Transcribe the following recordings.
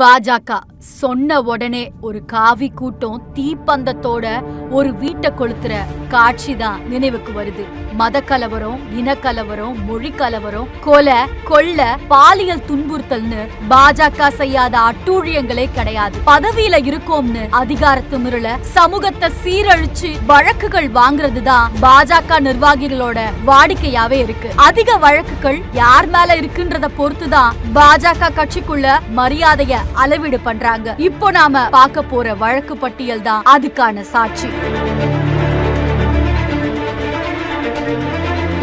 பாஜக சொன்ன உடனே ஒரு காவி கூட்டம் தீப்பந்தத்தோட ஒரு வீட்டை கொளுத்துற காட்சி தான் நினைவுக்கு வருது. மத கலவரம் இனக்கலவரம் மொழி கலவரம் கொலை கொள்ள பாலியல் துன்புறுத்தல்னு பாஜக செய்யாத அட்டூழியங்களே கிடையாது. பதவியில இருக்கோம்னு அதிகாரத்து மிரள சமூகத்தை சீரழிச்சு வழக்குகள் வாங்குறது தான் பாஜக நிர்வாகிகளோட வாடிக்கையாவே இருக்கு. அதிக வழக்குகள் யார் மேல இருக்குன்றத பொறுத்து தான் பாஜக கட்சிக்குள்ள மரியாதைய அளவீடு பண்றாங்க. இப்போ நாம பார்க்க போற வழக்கு பட்டியல் தான் அதுக்கான சாட்சி.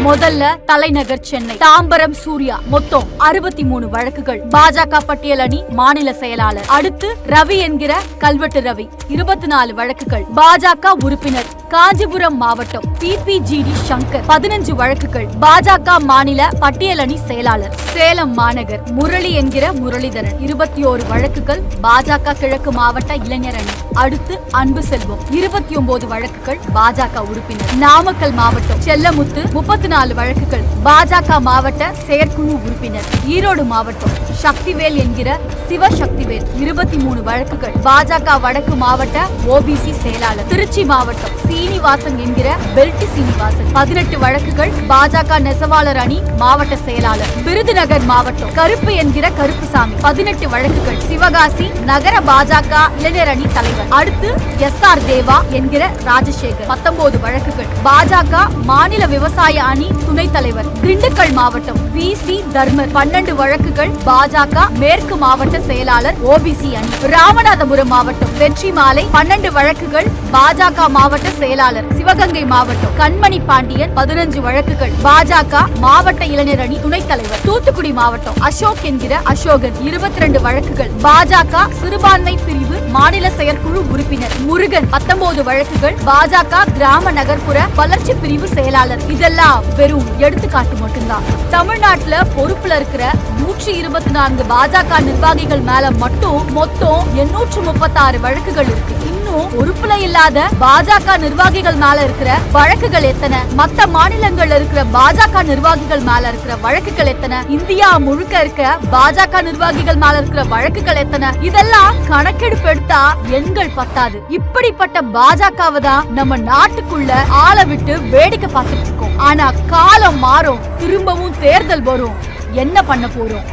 முதல்ல தலைநகர் சென்னை. தாம்பரம் சூர்யா. மொத்தம் அறுபத்தி மூணு வழக்குகள். பாஜக பட்டியல் அணி மாநில செயலாளர். அடுத்து ரவி என்கிற கல்வெட்டு ரவி. இருபத்தி நாலு வழக்குகள். பாஜக உறுப்பினர். காஞ்சிபுரம் மாவட்டம் பிபிஜிடி சங்கர். பதினஞ்சு வழக்குகள். பாஜக மாநில பட்டியல் அணி செயலாளர். சேலம் மாநகர். முரளி என்கிற முரளிதரன். இருபத்தி ஓரு வழக்குகள். பாஜக கிழக்கு மாவட்ட இளைஞர் அணி. அடுத்து அன்பு செல்வம். இருபத்தி ஒன்பது வழக்குகள் பாஜக உறுப்பினர். நாமக்கல் மாவட்டம் செல்லமுத்து முப்பத்தி நாலு வழக்குகள் பாஜக மாவட்ட செயற்குழு உறுப்பினர். ஈரோடு மாவட்டம் சக்திவேல் என்கிற சிவசக்திவேல். இருபத்தி மூணு வழக்குகள் பாஜக வடக்கு மாவட்ட ஓபிசி செயலாளர். திருச்சி மாவட்டம் சீனிவாசன் என்கிற பெல்ட் சீனிவாசன். பதினெட்டு வழக்குகள் பாஜக நெசவாளர் அணி மாவட்ட செயலாளர். விருதுநகர் மாவட்டம் கருப்பு என்கிற கருப்புசாமி. பதினெட்டு வழக்குகள் சிவகாசி நகர பாஜக இளைஞர் அணி அடுத்து எஸ் ஆர் தேவா என்கிற ராஜசேகர். பத்தொன்பது வழக்குகள். பாஜக மாநில விவசாய அணி துணைத் தலைவர். திண்டுக்கல் மாவட்டம் வி சி தர்மர். பன்னெண்டு வழக்குகள் பாஜக மேற்கு மாவட்ட செயலாளர் ஓபிசி அணி. ராமநாதபுரம் மாவட்டம் வெற்றி மாலை பன்னெண்டு வழக்குகள் பாஜக மாவட்ட செயலாளர் சிவகங்கை மாவட்டம் கண்மணி பாண்டியன். பதினஞ்சு வழக்குகள் பாஜக மாவட்ட இளைஞர் அணி துணைத் தலைவர். தூத்துக்குடி மாவட்டம் அசோக் என்கிற அசோகன். இருபத்தி ரெண்டு வழக்குகள் பாஜக சிறுபான்மை பிரிவு மாநில செயற்குழு உறுப்பினர் முருகன். பத்தொன்பது வழக்குகள் பாஜக கிராம நகர்ப்புற வளர்ச்சி பிரிவு செயலாளர். இதெல்லாம் வெறும் எடுத்துக்காட்டு மட்டும்தான். தமிழ்நாட்டுல பொறுப்புல இருக்கிற நூற்றி இருபத்தி நான்கு பாஜக நிர்வாகிகள் மேல மட்டும் மொத்தம் எண்ணூற்று முப்பத்தாறு வழக்குகள் இருக்கு. இன்னும் உறுப்புல இல்லாத பாஜக நிர்வாகிகள் மேல இருக்கிற வழக்குகள் எத்தனை? மத்த மாநிலங்கள்ல இருக்கிற பாஜக நிர்வாகிகள் மேல இருக்கிற வழக்குகள் எத்தனை? இந்தியா முழுக்க இருக்க பாஜக நிர்வாகிகள் மேல இருக்கிற வழக்குகள் எத்தனை? இதெல்லாம் கணக்கெடுப்பு எடுத்தா எண்கள் பத்தாது. இப்படிப்பட்ட பாஜகவை தான் நம்ம நாட்டுக்குள்ள ஆளை விட்டு வேடிக்கை பார்த்துட்டு இருக்கோம். ஆனா காலம் மாறும் திரும்பவும் தேர்தல் வரும். என்ன பண்ண போறோம்?